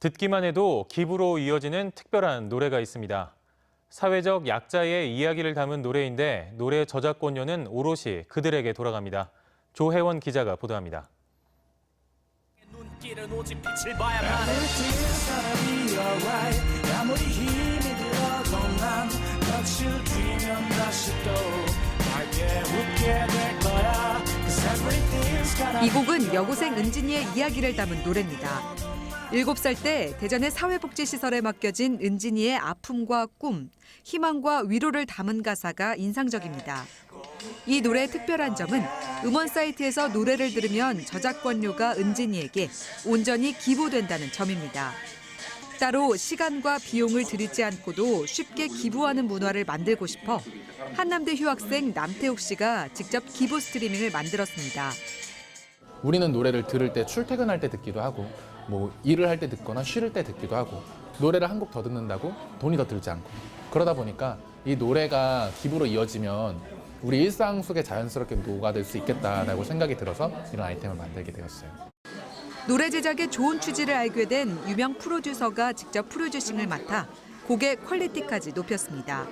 듣기만 해도 기부로 이어지는 특별한 노래가 있습니다. 사회적 약자의 이야기를 담은 노래인데 노래 저작권료는 오롯이 그들에게 돌아갑니다. 조혜원 기자가 보도합니다. gotta 이 곡은 여고생 은진이의 이야기를 담은 노래입니다. 7살 때 대전의 사회복지시설에 맡겨진 은진이의 아픔과 꿈, 희망과 위로를 담은 가사가 인상적입니다. 이 노래의 특별한 점은 음원 사이트에서 노래를 들으면 저작권료가 은진이에게 온전히 기부된다는 점입니다. 따로 시간과 비용을 들이지 않고도 쉽게 기부하는 문화를 만들고 싶어 한남대 휴학생 남태욱 씨가 직접 기부 스트리밍을 만들었습니다. 우리는 노래를 들을 때 출퇴근할 때 듣기도 하고 뭐 일을 할 때 듣거나 쉴때 듣기도 하고 노래를 한 곡 더 듣는다고 돈이 더 들지 않고 그러다 보니까 이 노래가 기부로 이어지면 우리 일상 속에 자연스럽게 녹아들 수 있겠다라고 생각이 들어서 이런 아이템을 만들게 되었어요. 노래 제작의 좋은 취지를 알게 된 유명 프로듀서가 직접 프로듀싱을 맡아 곡의 퀄리티까지 높였습니다.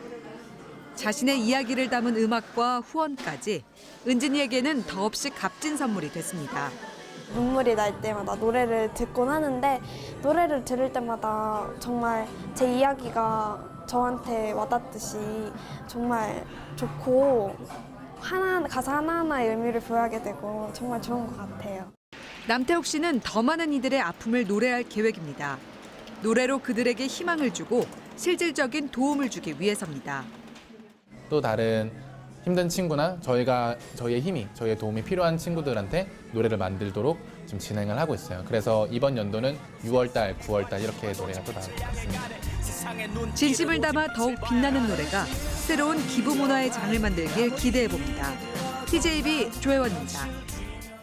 자신의 이야기를 담은 음악과 후원까지 은진이에게는 더없이 값진 선물이 됐습니다. 눈물이 날 때마다 노래를 듣곤 하는데 노래를 들을 때마다 정말 제 이야기가 저한테 와닿듯이 정말 좋고 하나 가사 하나하나의 의미를 부여하게 되고 정말 좋은 것 같아요. 남태욱 씨는 더 많은 이들의 아픔을 노래할 계획입니다. 노래로 그들에게 희망을 주고 실질적인 도움을 주기 위해서입니다. 또 다른 힘든 친구나 저희가 저희의 힘이 저희의 도움이 필요한 친구들한테 노래를 만들도록 지금 진행을 하고 있어요. 그래서 이번 연도는 6월달, 9월달 이렇게 노래가 또 나올 것 같습니다. 진심을 담아 더욱 빛나는 노래가 새로운 기부 문화의 장을 만들길 기대해 봅니다. TJB 조혜원입니다.